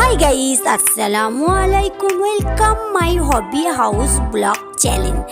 Hi guys, Assalamualaikum. Welcome my hobby house block challenge.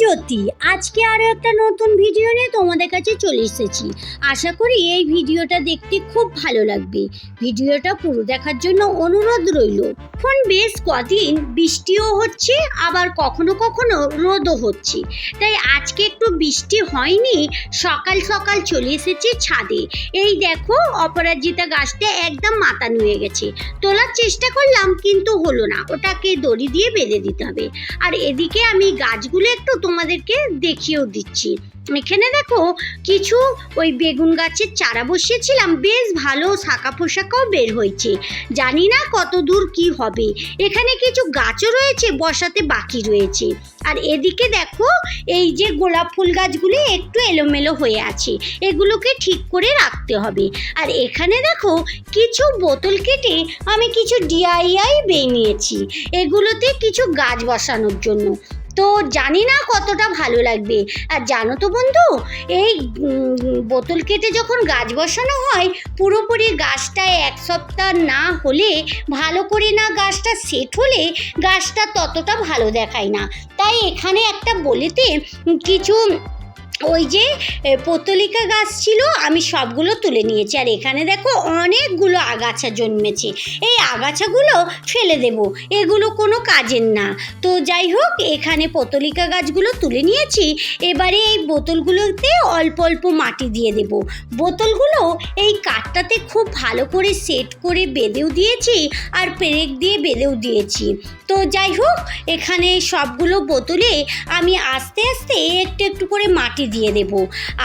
জ্যোতি, আজকে আরও একটা নতুন ভিডিও নিয়ে তোমাদের কাছে চলে এসেছি। আশা করি এই ভিডিওটা দেখতে খুব ভালো লাগবে। ভিডিওটা পুরো দেখার জন্য অনুরোধ রইল। এখন বেশ কদিন বৃষ্টিও হচ্ছে, আবার কখনো কখনো রোদও হচ্ছে। তাই আজকে একটু বৃষ্টি হয়নি, সকাল সকাল চলে এসেছি ছাদে। এই দেখো, অপরাজিতা গাছটা একদম মাথা নুয়ে গেছে। তোলার চেষ্টা করলাম, কিন্তু হলো না। ওটাকে দড়ি দিয়ে বেঁধে দিতে হবে। আর এদিকে আমি গাছগুলো একটু তোমাদেরকে দেখিয়েও দিচ্ছি। এখানে দেখো কিছু ওই বেগুন গাছের চারা বসিয়েছিলাম, বেশ ভালো শাখা পোশাকাও বের হয়েছে। জানি না কত দূর কি হবে। এখানে কিছু গাছও রয়েছে, বসাতে বাকি রয়েছে। আর এদিকে দেখো এই যে গোলাপ ফুল গাছগুলি একটু এলোমেলো হয়ে আছে, এগুলোকে ঠিক করে রাখতে হবে। আর এখানে দেখো কিছু বোতল কেটে আমি কিছু ডিআইআই বেয়ে নিয়েছি, এগুলোতে কিছু গাছ বসানোর জন্য। তো জানি না কতটা ভালো লাগবে। আর জানো তো বন্ধু, এই বোতল কেটে যখন গাছ বসানো হয়, পুরোপুরি গাছটা এক সপ্তাহ না হলে, ভালো করে না গাছটা সেট হলে গাছটা ততটা ভালো দেখায় না। তাই এখানে একটা বলেতে কিছু ওই যে এ, পত্তলিকা গাছ ছিল আমি সবগুলো তুলে নিয়েছি। আর এখানে দেখো অনেকগুলো আগাছা জন্মেছে। এই আগাছাগুলো ফেলে দেব। এগুলো কোনো কাজের না। তো যাই হোক এখানে পতলিকা গাছগুলো তুলে নিয়েছি। এবারে এই বোতলগুলোতে অল্প অল্প মাটি দিয়ে দেব। বোতলগুলো এই কাঠটাতে খুব ভালো করে সেট করে বেঁধেও দিয়েছি আর পেরেক দিয়ে বেঁধেও দিয়েছি। তো যাই হোক এখানে সবগুলো বোতলে আমি আস্তে আস্তে একটু একটু করে মাটি দিয়ে দেব।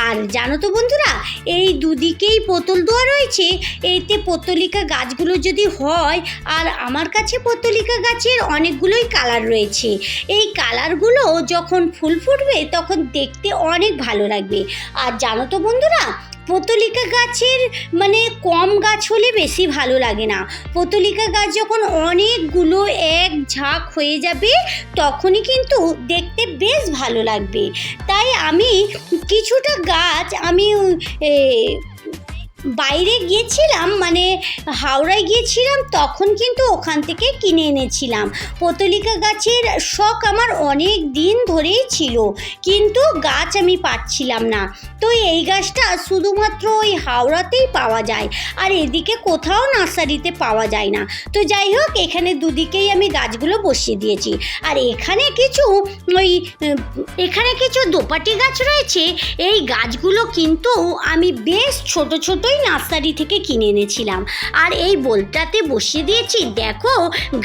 আর জানো তো বন্ধুরা, এই দুদিকেই পোতল দেওয়া রয়েছে। এইতে পত্তলিকা গাছগুলো যদি হয়, আর আমার কাছে পত্তলিকা গাছের অনেকগুলোই কালার রয়েছে। এই কালারগুলো যখন ফুল ফুটবে, তখন দেখতে অনেক ভালো লাগবে। আর জানো তো বন্ধুরা পতলিকা গাছের মানে কম গাছ হলে বেশি ভালো লাগে না। পতলিকা গাছ যখন অনেকগুলো এক ঝাঁক হয়ে যাবে, তখনই কিন্তু দেখতে বেশ ভালো লাগবে। তাই আমি কিছুটা গাছ আমি বাইরে গিয়েছিলাম মানে হাওড়ায় গিয়েছিলাম, তখন কিন্তু ওখান থেকে কিনে এনেছিলাম। পতলিকা গাছের শখ আমার অনেক দিন ধরেই ছিল, কিন্তু গাছ আমি পাচ্ছিলাম না। তো এই গাছটা শুধুমাত্র ওই হাওড়াতেই পাওয়া যায়, আর এদিকে কোথাও নার্সারিতে পাওয়া যায় না। তো যাই হোক, এখানে দুদিকেই আমি গাছগুলো বসিয়ে দিয়েছি। আর এখানে কিছু ওই, এখানে কিছু দোপাটি গাছ রয়েছে, এই গাছগুলো কিন্তু আমি বেশ ছোট ছোটই নার্সারি থেকে কিনে এনেছিলাম। আর এই বোলটাতে বসিয়ে দিয়েছি, দেখো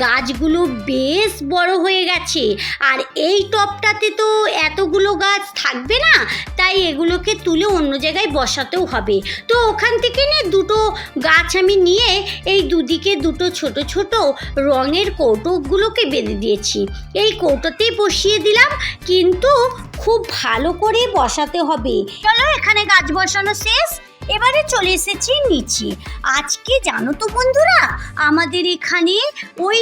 গাছগুলো বেশ বড় হয়ে গেছে। আর এই টপটাতে তো এতগুলো গাছ থাকবে না, তাই এগুলোকে তুলে অন্য জায়গায় বসাতেও হবে। তো ওখান থেকে নিয়ে দুটো গাছ আমি নিয়ে এই দুদিকে দুটো ছোট ছোট রঙের কৌটোগুলোকে বেঁধে দিয়েছি। এই কৌটোতেই বসিয়ে দিলাম, কিন্তু খুব ভালো করে বসাতে হবে। চলো এখানে গাছ বসানো শেষ। এবারে চলে এসেছি নিচে। আজকে জানো তো বন্ধুরা, আমাদের এখানে ওই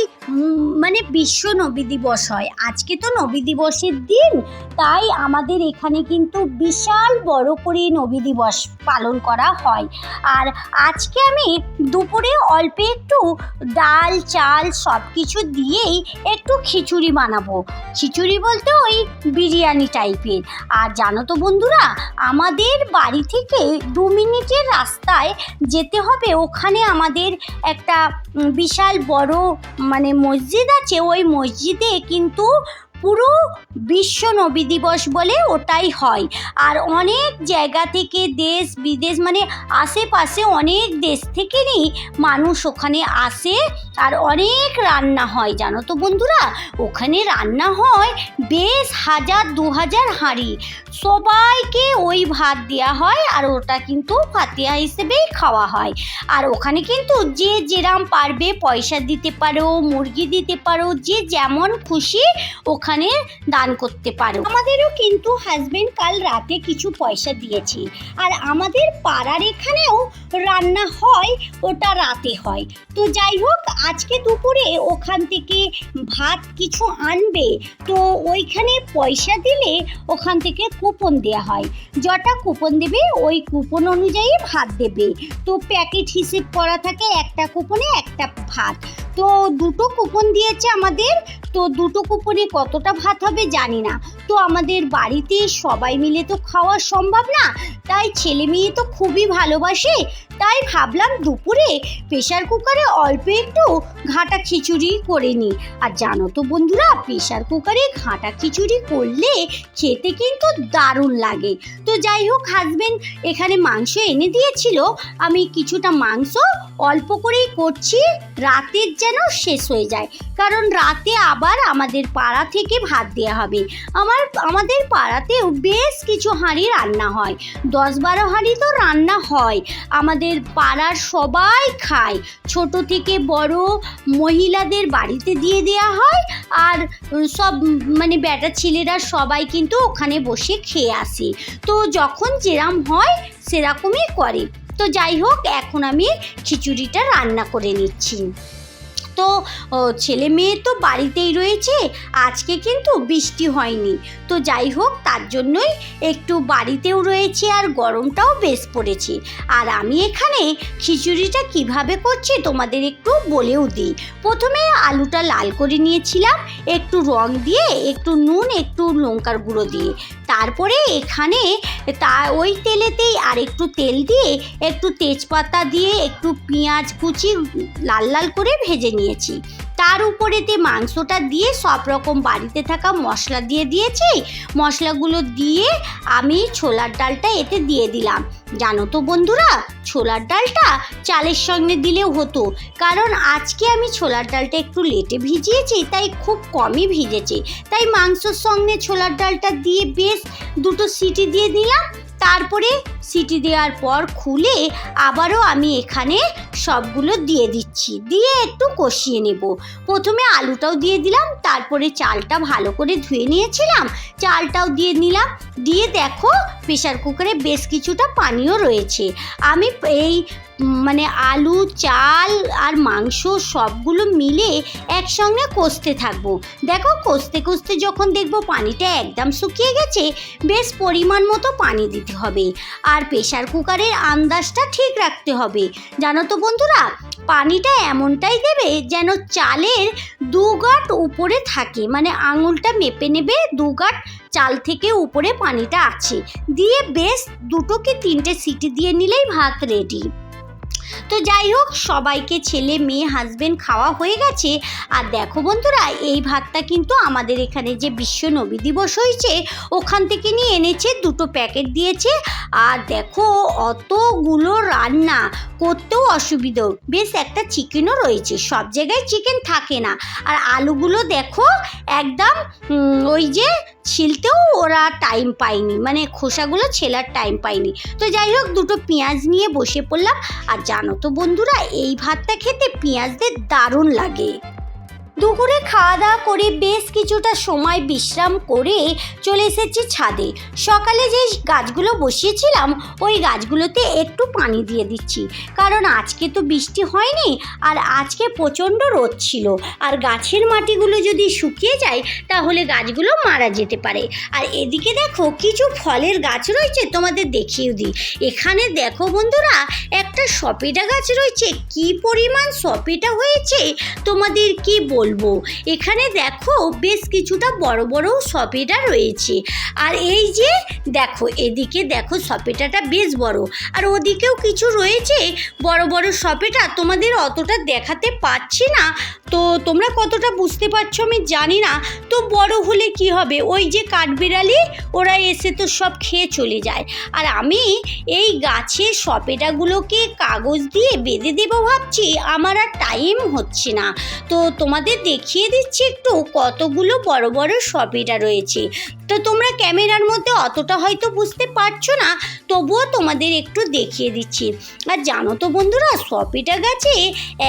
মানে বিশ্ব নবী দিবস হয়। আজকে তো নবী দিবসের দিন, তাই আমাদের এখানে কিন্তু বিশাল বড় করে নবী দিবস পালন করা হয়। আর আজকে আমি দুপুরে অল্প একটু ডাল, চাল সব কিছু দিয়েই একটু খিচুড়ি বানাবো। খিচুড়ি বলতে ওই বিরিয়ানি টাইপের আর জানো তো বন্ধুরা, আমাদের বাড়ি থেকে দু মিনিটের রাস্তায় যেতে হবে, ওখানে আমাদের একটা বিশাল বড় মানে মসজিদ আছে, ওই মসজিদে কিন্তু পুরো বিশ্ব নবী দিবস বলে ওটাই হয়। আর অনেক জায়গা থেকে দেশ, বিদেশ মানে আশেপাশে অনেক দেশ থেকেই মানুষ ওখানে আসে আর অনেক রান্না হয়, জানো তো বন্ধুরা? ওখানে রান্না হয় বেশ হাজার, দু হাজার হাঁড়ি। সবাইকে ওই ভাত দেওয়া হয় আর ওটা কিন্তু ফাতিয়া হিসেবেই খাওয়া হয়। আর ওখানে কিন্তু যে যেরাম পারবে পয়সা দিতে পারো, মুরগি দিতে পারো, যে যেমন খুশি ওখানে ওখানে দান করতে পারো। আমাদেরও কিন্তু হাজবেন্ড কাল রাতে কিছু পয়সা দিয়েছে। আর আমাদের পাড়ার এখানেও রান্না হয়, ওটা রাতে হয়। তো যাই হোক, আজকে দুপুরে ওখান থেকে ভাত কিছু আনবে। তো ওইখানে পয়সা দিলে ওখান থেকে কুপন দেওয়া হয়। যটা কুপন দেবে, ওই কুপন অনুযায়ী ভাত দেবে। তো প্যাকেট হিসেব করা থাকে, একটা কুপনে একটা ভাত। তো দুটো কুপন দিয়েছে আমাদের, তো দুটো কুপনে কতটা ভাত হবে জানি না। তো আমাদের বাড়িতে সবাই মিলে তো খাওয়া সম্ভব না, তাই ছেলে মেয়ে তো খুবই ভালোবাসে তাই ভাবলাম দুপুরে প্রেশার কুকারে অল্প একটু ঘাটা খিচুড়ি করে নিই। আর জানো তো বন্ধুরা প্রেশার কুকারে ঘাটা খিচুড়ি করলে খেতে কিন্তু দারুণ লাগে। তো যাই হোক হাজবেন্ড এখানে মাংস এনে দিয়েছিল, আমি কিছুটা মাংস অল্প করেই করছি, রাতের যেন শেষ হয়ে যায়। কারণ রাতে আবার আমাদের পাড়া থেকে ভাত দেওয়া হবে। আমার, আমাদের পাড়াতেও বেশ কিছু হাঁড়ি রান্না হয়। দশ বারো হাঁড়ি তো রান্না হয়। আমাদের পাড়ার সবাই খায়। ছোট থেকে বড় মহিলাদের বাড়িতে দিয়ে দেওয়া হয় আর সব মানে বেটা ছেলেরা সবাই কিন্তু ওখানে বসে খেয়ে আসে। তো যখন যেরাম হয় সেরকমই করে। তো যাই হোক, এখন আমি খিচুড়িটা রান্না করে নিচ্ছি। তো ছেলে মেয়ে তো বাড়িতেই রয়েছে। আজকে কিন্তু বৃষ্টি হয়নি। তো যাই হোক, তার জন্যই একটু বাড়িতেও রয়েছে আর গরমটাও বেশ পড়েছে। আর আমি এখানে খিচুড়িটা কীভাবে করছি তোমাদের একটু বলেও দিই। প্রথমে আলুটা লাল করে নিয়েছিলাম, একটু রং দিয়ে, একটু নুন, একটু লঙ্কার গুঁড়ো দিয়ে। তারপরে এখানে তা ওই তেলেতেই আর একটু তেল দিয়ে একটু তেজপাতা দিয়ে একটু পেঁয়াজ কুচি লাল লাল করে ভেজে নিয়েছি। তার উপরেতে মাংসটা দিয়ে সব রকম বাড়িতে থাকা মশলা দিয়ে দিয়েছি। মশলাগুলো দিয়ে আমি ছোলার ডালটা এতে দিয়ে দিলাম। জানো তো বন্ধুরা, ছোলার ডালটা চালের সঙ্গে দিলেও হতো। কারণ আজকে আমি ছোলার ডালটা একটু লেটে ভিজিয়েছি, তাই খুব কমই ভিজেছে। তাই মাংসর সঙ্গে ছোলার ডালটা দিয়ে বেশ দুটো সিটি দিয়ে দিলাম তারপরে সিটি দেওয়ার পর খুলে আবারও আমি এখানে সবগুলো দিয়ে দিচ্ছি। দিয়ে একটু কষিয়ে নেব। প্রথমে আলুটাও দিয়ে দিলাম, তারপরে চালটা ভালো করে ধুয়ে নিয়েছিলাম। চালটাও দিয়ে নিলাম। দিয়ে দেখো প্রেশার কুকারে বেশ কিছুটা পানীয় রয়েছে। আমি এই মানে আলু, চাল আর মাংস সবগুলো মিলে একসঙ্গে কষতে থাকব। দেখো, কষতে কষতে যখন দেখব পানিটা একদম শুকিয়ে গেছে, বেশ পরিমাণ মতো পানি দিতে হবে। আর প্রেশার কুকারের আন্দাজটা ঠিক রাখতে হবে। জানো তো বন্ধুরা, পানিটা এমনটাই দেবে যেন চালের দু গাঁট উপরে থাকে। মানে আঙুলটা মেপে নেবে, দু গাঁট চাল থেকে উপরে পানিটা আছে। দিয়ে বেশ দুটো কি তিনটে সিটি দিয়ে নিলেই ভাত রেডি তো যাই হোক, সবাইকে ছেলে, মেয়ে হাজবেন্ড খাওয়া হয়ে গেছে। আর দেখো বন্ধুরা, এই ভাতটা কিন্তু আমাদের এখানে যে বিশ্ব নবী দিবস হয়েছে, ওখান থেকে নিয়ে এনেছে, দুটো প্যাকেট দিয়েছে। আর দেখো, অতগুলো রান্না, করতেও অসুবিধেও বেশ একটা চিকেনও রয়েছে, সব জায়গায় চিকেন থাকে না। আর আলুগুলো দেখো, একদম ওই যে ছিলতেও ওরা টাইম পায়নি মানে খোসাগুলো ছেলার টাইম পায়নি। তো যাই হোক, দুটো পেঁয়াজ নিয়ে বসে পড়লাম। আর জানো তো বন্ধুরা এই ভাতটা খেতে পেঁয়াজদের দারুণ লাগে। দুপুরে খাওয়া দাওয়া করে বেশ কিছুটা সময় বিশ্রাম করে চলে এসেছি ছাদে। সকালে যে গাছগুলো বসিয়েছিলাম, ওই গাছগুলোতে একটু পানি দিয়ে দিচ্ছি। কারণ আজকে তো বৃষ্টি হয়নি আর আজকে প্রচণ্ড রোদ ছিল। আর গাছের মাটিগুলো যদি শুকিয়ে যায়, তাহলে গাছগুলো মারা যেতে পারে। আর এদিকে দেখো, কিছু ফলের গাছ রয়েছে তোমাদের দেখিয়ে দিই। এখানে দেখো বন্ধুরা, একটা সপেটা গাছ রয়েছে। কি পরিমাণ সপেটা হয়েছে? তোমাদের কি বলব। এখানে দেখো বেশ কিছুটা বড় বড় সপেটা রয়েছে। আর এই যে দেখো, এদিকে দেখো সপেটাটা বেশ বড়। আর ওদিকেও কিছু রয়েছে বড় বড় সপেটা তোমাদের অতটা দেখাতে পাচ্ছি না। তো তোমরা কতটা বুঝতে পারছ আমি জানি না। তো বড় হলে কি হবে? ওই যে কাঠবিড়ালি, ওরা এসে তো সব খেয়ে চলে যায়। আর আমি এই গাছের সপেটাগুলোকে কাগজ দিয়ে বেঁধে দেবো ভাবছি। আমার আর টাইম হচ্ছে না। তো তোমাদের তোমাদের দেখিয়ে দিচ্ছি একটু কতগুলো বড় বড় সপিটা রয়েছে। তো তোমরা ক্যামেরার মধ্যে অতটা হয়তো বুঝতে পারছ না, তবুও তোমাদের একটু দেখিয়ে দিচ্ছি। আর জানো তো বন্ধুরা সপিটা গাছে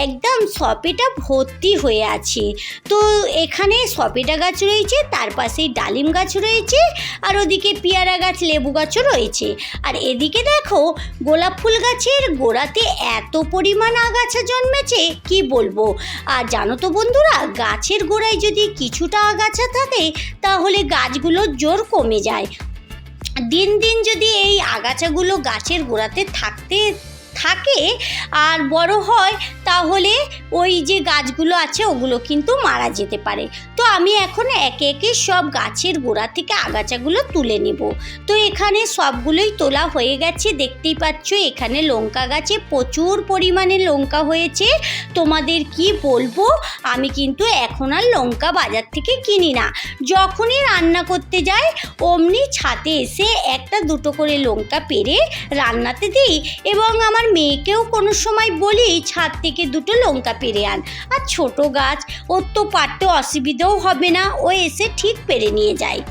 একদম সপিটা ভর্তি হয়ে আছে। তো এখানে সপেটা গাছ রয়েছে, তার পাশেই ডালিম গাছ রয়েছে, আর ওদিকে পেয়ারা গাছ, লেবু গাছও রয়েছে। আর এদিকে দেখো, গোলাপ ফুল গাছের গোড়াতে এত পরিমাণ আগাছা জন্মেছে, কি বলব? আর জানো তো বন্ধুরা গাছের গোড়ায় যদি কিছুটা আগাছা থাকে, তাহলে গাছগুলোর জোর কমে যায়। দিন দিন যদি এই আগাছাগুলো গাছের গোড়াতে থাকতে, থাকে আর বড় হয়, তাহলে ওই যে গাছগুলো আছে, ওগুলো কিন্তু মারা যেতে পারে। তো আমি এখন একে একে সব গাছের গোড়া থেকে আগাছাগুলো তুলে নেব। তো এখানে সবগুলোই তোলা হয়ে গেছে। দেখতেই পাচ্ছ, এখানে লঙ্কা গাছে প্রচুর পরিমাণে লঙ্কা হয়েছে। তোমাদের কি বলব, আমি কিন্তু এখন আর লঙ্কা বাজার থেকে কিনি না। যখনই রান্না করতে যাই, অমনি ছাতে এসে একটা দুটো করে লঙ্কা পেরে রান্নাতে দিই এবং আমার মেয়েকেও কোনো সময় বলি, ছাদ থেকে দুটো লঙ্কা পেরে আন। আর ছোট গাছ, ওর তো পারতে অসুবিধাও হবে না, ও এসে ঠিক পেরে নিয়ে যায়।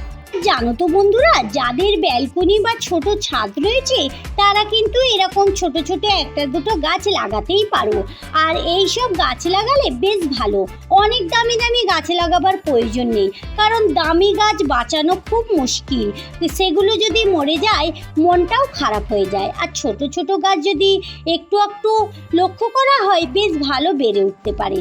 জানো তো বন্ধুরা, যাদের ব্যালকনি বা ছোট ছাদ রয়েছে, তারা কিন্তু এরকম ছোট ছোট একটা দুটো গাছ লাগাতেই পারো। আর এই সব গাছ লাগালে বেশ ভালো। অনেক দামি দামি গাছ লাগাবার প্রয়োজন নেই, কারণ দামি গাছ বাঁচানো খুব মুশকিল। সেগুলো যদি মরে যায়, মনটাও খারাপ হয়ে যায়। আর ছোট ছোট গাছ যদি একটু একটু লক্ষ্য করা হয়, বেশ ভালো বেড়ে উঠতে পারে।